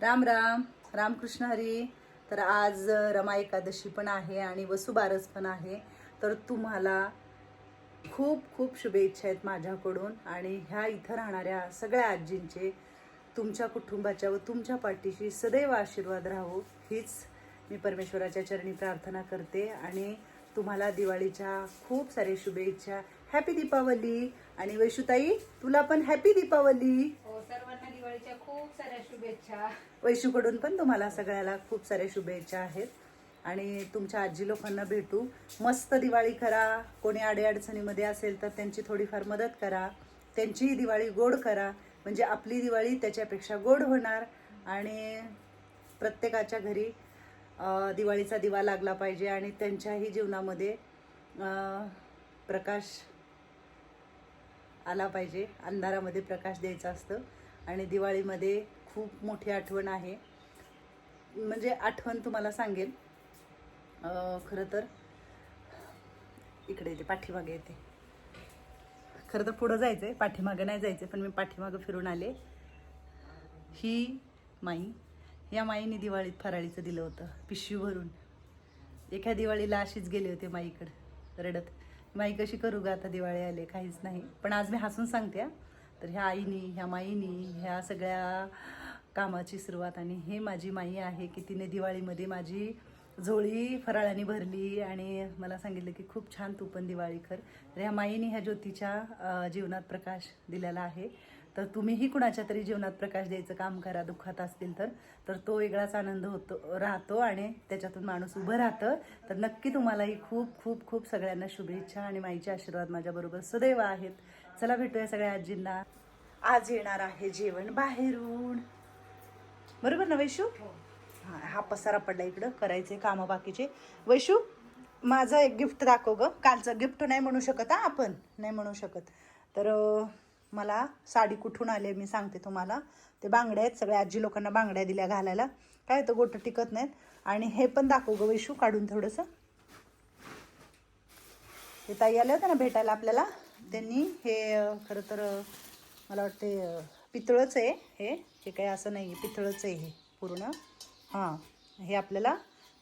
राम राम रामकृष्ण हरी. तर आज रमा एकादशी पण आहे आणि वसुबारस पण आहे. तर तुम्हाला खूप खूप शुभेच्छा आहेत माझ्याकडून. आणि ह्या इथं राहणाऱ्या सगळ्या आजींचे तुमच्या कुटुंबाच्या व तुमच्या पाठीशी सदैव आशीर्वाद राहो. हीच मी परमेश्वराच्या चरणी प्रार्थना करते. आणि तुम्हाला दिवाळीच्या खूप साऱ्या शुभेच्छा. हॅपी दीपावली आणि वैशुताई तुला पण हॅपी दीपावली हो दिवाळीच्या खूप साऱ्या शुभेच्छा. वैशूकडून पण तुम्हाला सगळ्याला खूप साऱ्या शुभेच्छा आहेत. आणि तुमच्या आजी लोकांना भेटू. मस्त दिवाळी करा. कोणी अडीअडचणीमध्ये असेल तर त्यांची थोडीफार मदत करा. त्यांचीही दिवाळी गोड करा. म्हणजे आपली दिवाळी त्याच्यापेक्षा गोड होणार. आणि प्रत्येकाच्या घरी दिवाळीचा दिवा लागला पाहिजे आणि त्यांच्याही जीवनामध्ये प्रकाश आला पाहिजे. अंधारामध्ये प्रकाश द्यायचा असतं. आणि दिवाळीमध्ये खूप मोठी आठवण आहे. म्हणजे आठवण तुम्हाला सांगेल. खरं तर इकडे येते पाठीमागे येते. खरं तर पुढं जायचं आहे पाठीमागं नाही जायचं पण मी पाठीमागं फिरून आले. ही माई या माईने दिवाळीत फराळीचं दिलं होतं पिशवी भरून. एका दिवाळीला अशीच गेले होते माईकडं रडत. माई कशी करू ग आता दिवाळी आले काहीच नाही. पण आज मी हसून सांगते हा. तर ह्या आईनी ह्या माईनी ह्या सगळ्या कामाची सुरुवात आणि हे माझी माई आहे की तिने दिवाळीमध्ये माझी झोळी फराळाने भरली आणि मला सांगितलं की खूप छान तू पण दिवाळी कर. तर ह्या माईने ह्या ज्योतीच्या जीवनात प्रकाश दिलेला आहे. तर तुम्हीही कुणाच्या तरी जीवनात प्रकाश द्यायचं काम करा दुःखात असतील तर. तर तो वेगळाच आनंद होतो राहतो आणि त्याच्यातून माणूस उभं राहतं. तर नक्की तुम्हालाही खूप खूप खूप सगळ्यांना शुभेच्छा आणि माईचे आशीर्वाद माझ्याबरोबर सदैव आहेत. चला भेटूया सगळ्या आजींना. आज येणार आहे जेवण बाहेरून. बरोबर ना वैशू? हा. हा पसारा पडला इकडं करायचे कामं बाकीचे. वैशू माझं एक गिफ्ट दाखव ग. कालचं गिफ्ट नाही म्हणू शकत हा आपण. नाही म्हणू शकत. तर मला साडी कुठून आले मी सांगते तुम्हाला. ते बांगड्या आहेत सगळ्या आजी लोकांना बांगड्या दिल्या घालायला. काय तर गोटं टिकत नाहीत. आणि हे पण दाखव ग वैशू काढून थोडंसं. हे ताई आले होते ना भेटायला आपल्याला? त्यांनी हे खरं तर मला वाटते पितळच आहे हे. हे काही असं नाही आहे पितळच आहे हे पूर्ण. हां हे आपल्याला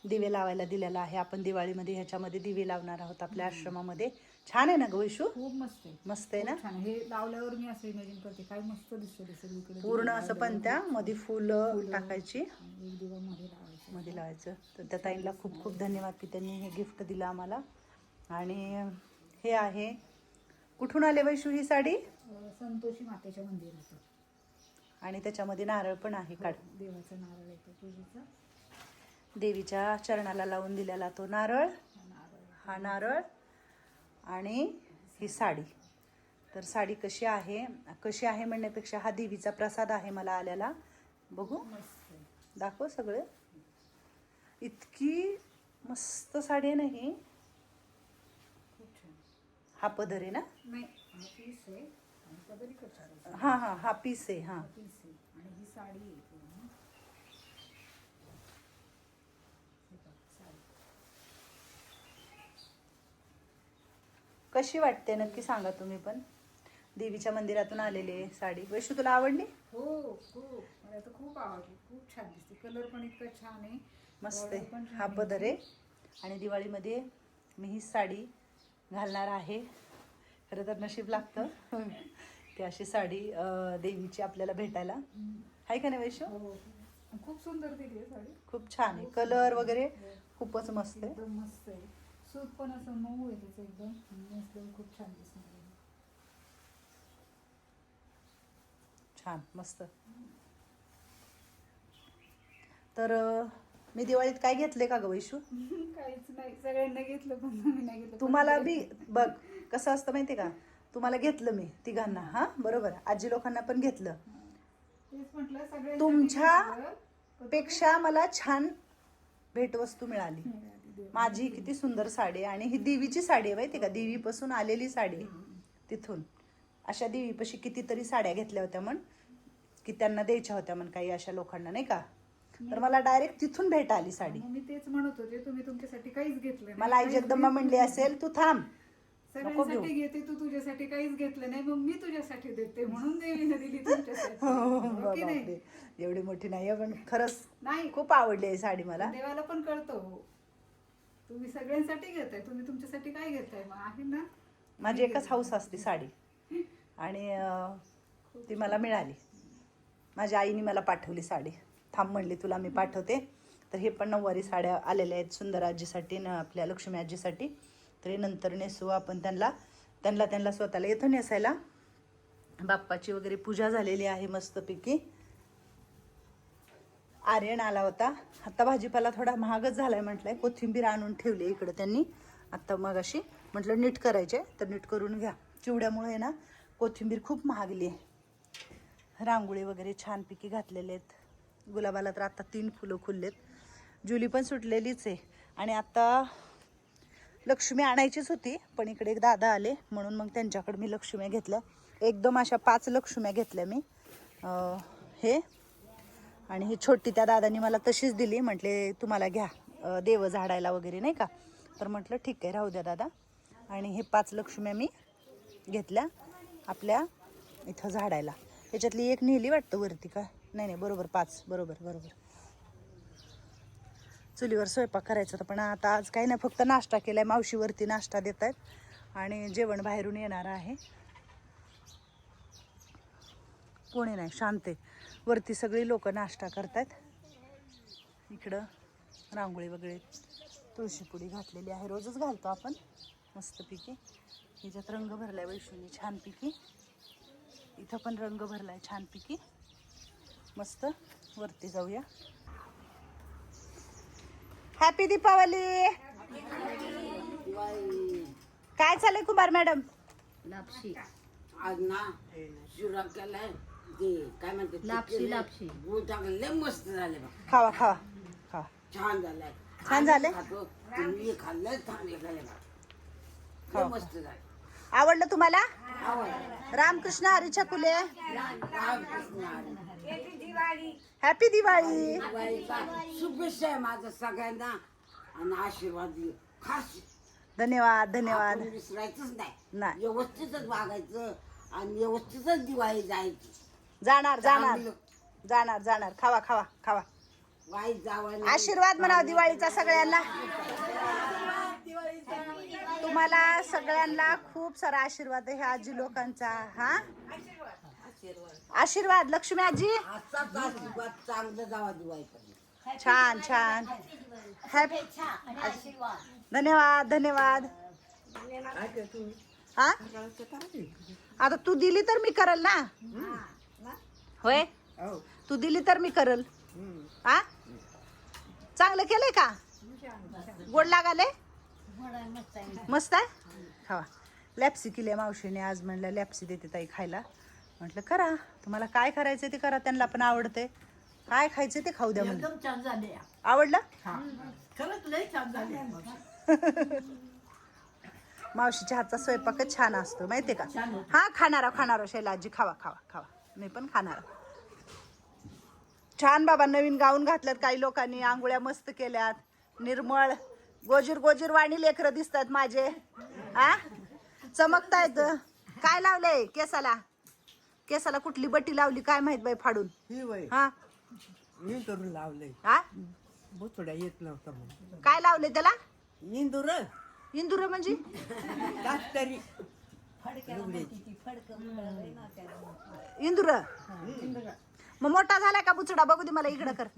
दिवे लावायला दिलेलं आहे. आपण दिवाळीमध्ये ह्याच्यामध्ये दिवे लावणार आहोत आपल्या आश्रमामध्ये. छान आहे ना ग वैशू? खूप मस्त आहे. मस्त आहे ना? छान हे लावल्यावर मी असं इमॅजिन करते. काय मस्त दिसतं ते सगळीकडे. पूर्ण असं पण त्या मध्ये फुलं टाकायची. आणि एक दिवा मध्ये लावायचं. मध्ये लावायचं. तर त्या ताईंना खूप खूप धन्यवाद की त्यांनी हे गिफ्ट दिलं आम्हाला. आणि हे आहे कुठून आले वैशू ही साडी? संतोषी मातेच्या मंदिराचं आणि त्याच्यामध्ये नारळ पण आहे काढ. देवाचा नारळ येतो पूजेचा. देवीच्या चरणाला लावून दिलेला तो नारळ. हा नारळ. हा आणि ही साडी. तर साडी कशी आहे? कशी आहे म्हणण्यापेक्षा हा देवीचा प्रसाद आहे मला आल्याला. बघू. मस्त आहे. दाखव सगळं. इतकी मस्त साडी आहे ना ही. खूप छान हा पदर आहे ना? नाही हा पीस आहे आणि पदरी कशाला हा हा हा पीस आहे हा. पीस आहे. आणि ही साडी आहे पूर्ण हे. बघ, साडी. कशी वाटते? नक्की सांगा तुम्ही पण. देवीच्या मंदिरातून आलेली आहे साडी. वैशू तुला आवडली? हो खूप. मला तर खूप आवडली. खूप छान दिसते. कलर पण इतका छान आहे. मस्त border पण आहे छान हा पदर आहे. आणि दिवाळीमध्ये मी ही साडी घालणार आहे. खरं तर नशीब लागतं. ती अशी साडी देवीची आपल्याला भेटायला. आहे का नाही वैशू हो. खूप सुंदर दिली आहे साडी. खूप छान आहे. कलर वगैरे खूपच मस्त आहे. मस्त आहे. सूत पण असं मऊ आहे त्याचं एकदम. खूप छान दिसणार. छान मस्त. तर मी दिवाळीत काय घेतले का ग वैशू? काहीच नाही. सगळ्यांना घेतलं पण मी नाही घेतलं. तुम्हाला बी बघ कसं असतं माहिती का? तुम्हाला घेतलं मी तिघांना हा? बरोबर. आजी लोकांना पण घेतलं. तेच म्हटलं सगळ्यांसाठी तुमच्या पेक्षा मला छान भेटवस्तू मिळाली. माझी किती सुंदर साडी आहे आणि ही देवीची साडी आहे माहिती का? देवीपासून आलेली साडी आहे. तिथून. अशा देवीपाशी कितीतरी साड्या घेतल्या होत्या म्हण की त्यांना द्यायच्या होत्या म्हण काही अशा लोकांना नाही का? तर मला डायरेक्ट तिथून भेट आली साडी. मी तेच म्हणत होते तुम्ही तुमच्यासाठी काहीच घेतलं नाही. मला आई काहीच जगदंबा घेतलं म्हणली नाही. असेल तू थांब नको घेऊ. सगळ्यांसाठी घेते तू तुझ्यासाठी काहीच घेतलं नाही मग मी तुझ्यासाठी देते म्हणून देवीने दिली तुमच्यासाठी. हो, हो की नाही? बापरे. एवढी मोठी नाही आहे, पण खरंच नाही. खूप आवडली आहे साडी मला. देवाला पण कळतो तुम्ही सगळ्यांसाठी घेताय तुम्ही तुमच्यासाठी काय घेताय? मग आहे ना? माझी एकच हाऊस असते साडी. आणि अं, ती मला मिळाली. माझ्या आईने मला पाठवली साडी. थांब म्हणली तुला मी पाठवते. तर हे पण नऊवारी साड्या आलेल्या आहेत सुंदर आजीसाठी न आपल्या लक्ष्मी आजीसाठी. तर हे नंतर नेसू आपण त्यांना. त्यांना त्यांना स्वतःला येतं नेसायला. बाप्पाची वगैरे पूजा झालेली आहे मस्तपैकी. आर्यन आला होता. आत्ता भाजीपाला थोडा महागच झाला आहे म्हटलं आहे कोथिंबीर आणून ठेवली इकडं त्यांनी. आत्ता मग अशी म्हटलं नीट करायचे तर नीट करून घ्या. चिवड्यामुळे आहे ना कोथिंबीर खूप महागली आहे. रांगोळी वगैरे छानपैकी घातलेले आहेत. गुलाबाला तर आत्ता तीन फुलं खुललेत. जुली पण सुटलेलीच आहे. आणि आत्ता लक्ष्मी आणायचीच होती पण इकडे एक दादा आले म्हणून मग त्यांच्याकडे मी लक्ष्म्या घेतल्या. एकदम अशा पाच लक्ष्म्या घेतल्या मी. हे. आणि ही छोटी त्या दादानी मला तशीच दिली म्हटले तुम्हाला घ्या देव झाडायला वगैरे नाही का? तर म्हटलं ठीक आहे राहू द्या दादा. आणि हे पाच लक्ष्म्या मी घेतल्या आपल्या इथं झाडायला. त्याच्यातली एक नेली वाटतं वरती का? नाही नाही बरोबर पाच बरोबर बरोबर. चुलीवर स्वयंपाक करायचा होता पण आता आज काही नाही फक्त नाश्ता केलाय मावशीवरती नाश्ता देत आहेत आणि जेवण बाहेरून येणार आहे. कोणी नाही शांत आहे. वरती सगळी लोक नाश्ता करतायत. इकडं रांगोळी वगैरे तुळशीपुडी घातलेली आहे. रोजच घालतो आपण मस्तपैकी. ह्याच्यात रंग भरलाय वैशूनी छानपैकी. इथं पण रंग भरलाय छानपैकी. मस्त. वरती जाऊया. हॅपी दीपावली काय चाललंय कुमार मॅडम? लापशी. आज ना शिवराम केलाय. ते काय म्हणते लापशी. लापशी. गूळ टाकलं लय मस्त झाले खावा खावा खावा. छान झालाय. छान झालंय? खातो. तुम्ही खाल्लं चांगले खाल्ले बा लय खावा. मस्त झाले आवडलं तुम्हाला? आवड रामकृष्ण हरी छकुले रामकृष्ण हरी. हॅपी दिवाळी शुभेच्छा आहे माझं सगळ्यांना आणि आशीर्वाद. खास धन्यवाद धन्यवाद. आपण विसरायचंच नाही. नाही. व्यवस्थितच वागायचं आणि व्यवस्थितच दिवाळी जायची. जाणार जाणार. जाणार जाणार. खावा खावा खावा. वाईट जावं आशीर्वाद म्हणा दिवाळीचा सगळ्यांना. तुम्हाला सगळ्यांना खूप सारा आशीर्वाद आहे ह्या आजी लोकांचा हा? आशीर्वाद लक्ष्मी आजी. असाच आशीर्वाद चांगलं जावा दिवाळीपर्यंत. छान छान. हॅपी धन्यवाद धन्यवाद. हा? आता तू दिली तर मी करल ना? होय? तू दिली तर मी करल. हा? चांगलं केलंय का? गोड लागाले मस्त आहे? खावा. लॅप्सी केली आहे मावशीने आज म्हणलं लॅप्सी देते ताई खायला. म्हटलं करा. तुम्हाला काय करायचं ते करा. त्यांना पण आवडते. काय खायचं ते खाऊ द्या म्हणजे छान झाले. आवडलं? खरंच लय छान झाले मावशीच्या हातचा स्वयंपाकच छान असतो माहितीये का? हा खाणारा खाणारा शैलाजी खावा खावा खावा. मी पण खाणारा छान बाबा नवीन गाऊन घातल्यात काही लोकांनी. आंघोळ्या मस्त केल्यात. निर्मळ. गोजीर गोजीर वाणी लेकरं दिसतात माझे. हा चमकतायत. काय लावलंय केसाला? केसाला कुठली बट्टी लावली काय माहीत बाई फाडून? ही वय हा? हा? बुचड्या येत नव्हता म्हणून. काय लावले त्याला? इंदूर? इंदुर म्हणजे? तरी इंदुर? मग मोठा झालाय का बुचडा? बघू दे मला इकडं कर.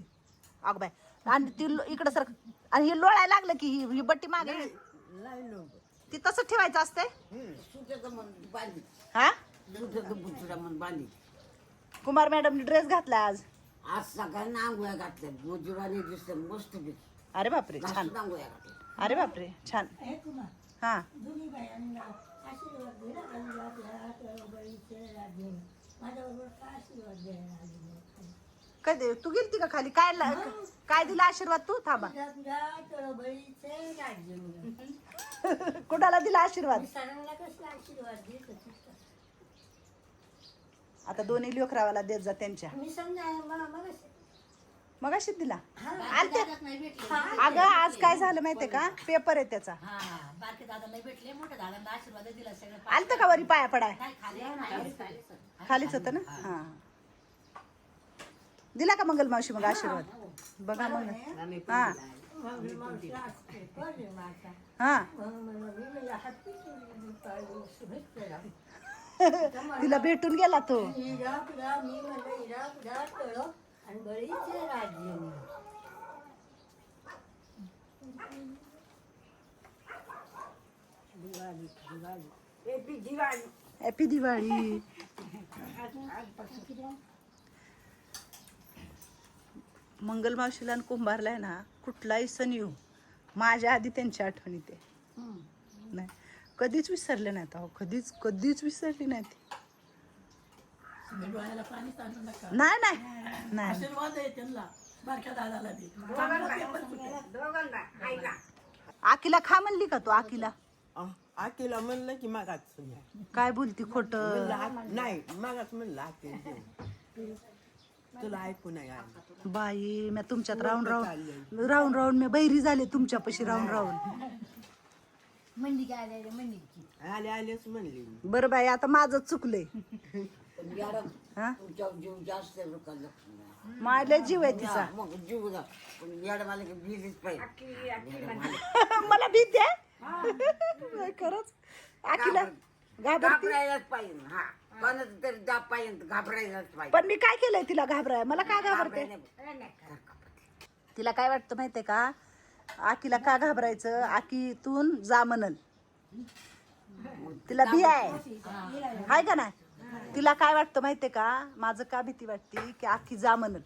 अग बाय आणि ती लो- इकडं सर आणि हे लोळायला लागलं की ही ही बट्टी मागे. ती तसं ठेवायचं असते सुट्याचं मन बांधी हा? कुमार मॅडमने ड्रेस घातला आज. आज सगळ्यांना आंघोळ्या घातल्या. गोजीवाने दिसते मस्त पैकी अरे बापरे छान. आंघोळ्या घातल्या. अरे बापरे छान. हा काय दे तू गेलती का खाली? काय ला- काय दिला आशीर्वाद तू? थांबा. कुणाला दिला आशीर्वाद? आता दोन्ही लेकरावाला देत जा त्यांच्या. मग अशीच दिला. आलते अगं आज काय झालं माहितीये का? पेपर आहे त्याचा. हा बारके दादाला भेटले. मोठ्या दादांना आशीर्वाद दिला सगळं. आलतं का वरी पाया पडाय? काय खाली खाली खालीच होतं ना? हा. दिला का मंगल मावशी मग आशीर्वाद? बघा मग. हा. हा. तिला भेटून गेला तो. एपी दिवाळी हॅपी दिवाळी मंगल मावशीला आणि कुंभारला आहे ना कुठलाही सण येऊ माझ्या आधी त्यांची आठवण येते. नाही. कधीच विसरले नाहीत अहो कधीच कधीच विसरली नाही ती नाही. नाही. नाही आकीला खा म्हणली का तू आकीला? आकेला म्हणलं की मागाच काय बोलती खोट? नाही मागाच म्हणलं आके. तुला ऐकू नाही आलं. बाई मी तुमच्यात राहून राहून राहून राहून मी बैरी झाले तुमच्यापाशी राहून राहून. मंडी काय आले मंडी आले आलेच म्हणली. मी. बरं बाई आता माझं चुकलंय. हा? तुमच्या जीव जास्त लोकांना. माझ्या जीव आहे तिचा. मग जीव जा. पण मॅडम की बिलीच पाहिजे मला भीती आहे? खरंच. आकीला घाबरती घाबरायलाच पाहिजे हा. कोणाचं तरी दाब पाहिजे घाबरायलाच पाहिजे. पण मी काय केलंय तिला घाबराय? मला का घाबरते? तिला काय वाटतं माहितीये का? आकीला का घाबरायचं? आकीतून जा म्हणल. तिला भी आहे. हाय का नाही? तिला काय वाटतं माहितीये का? माझं का भीती वाटते की आखी जा म्हणल?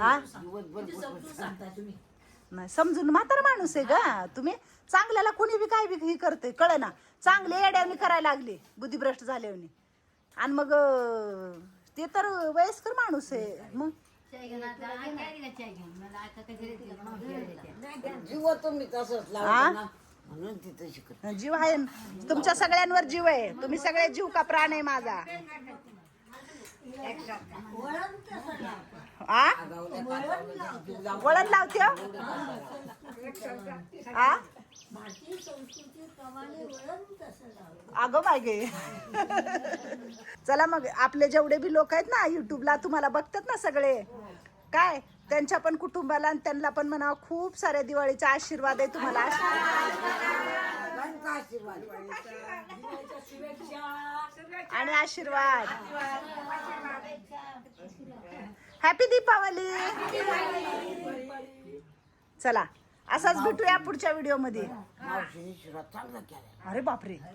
हा? नाही समजून म्हातारा माणूस आहे का तुम्ही चांगल्याला कुणी बी काय बी हे करते कळ ना चांगले येड्यावनी करायला लागले बुद्धिभ्रष्ट झाल्यावनी आणि मग ते तर वयस्कर माणूस आहे. मग? जीव तुम्ही तसंच ना. म्हणून तिथं शिकत जीव आहे. तुमच्या सगळ्यांवर जीव आहे. तुम्ही सगळे जीव का प्राण आहे माझा? आ? वळण लावते. हो? आ? अगं माय गे चला मग आपले जेवढे बी लोक आहेत ना युट्यूबला तुम्हाला बघतात ना सगळे. काय? त्यांच्या पण कुटुंबाला आणि त्यांना पण म्हणा खूप साऱ्या दिवाळीचा आशीर्वाद आहे तुम्हाला. आशीर्वाद. आणि आशीर्वाद. हॅपी दीपावली चला. असाच भेटूया पुढच्या व्हिडिओमध्ये. मावशीने शिरा चांगला केला. अरे बापरे.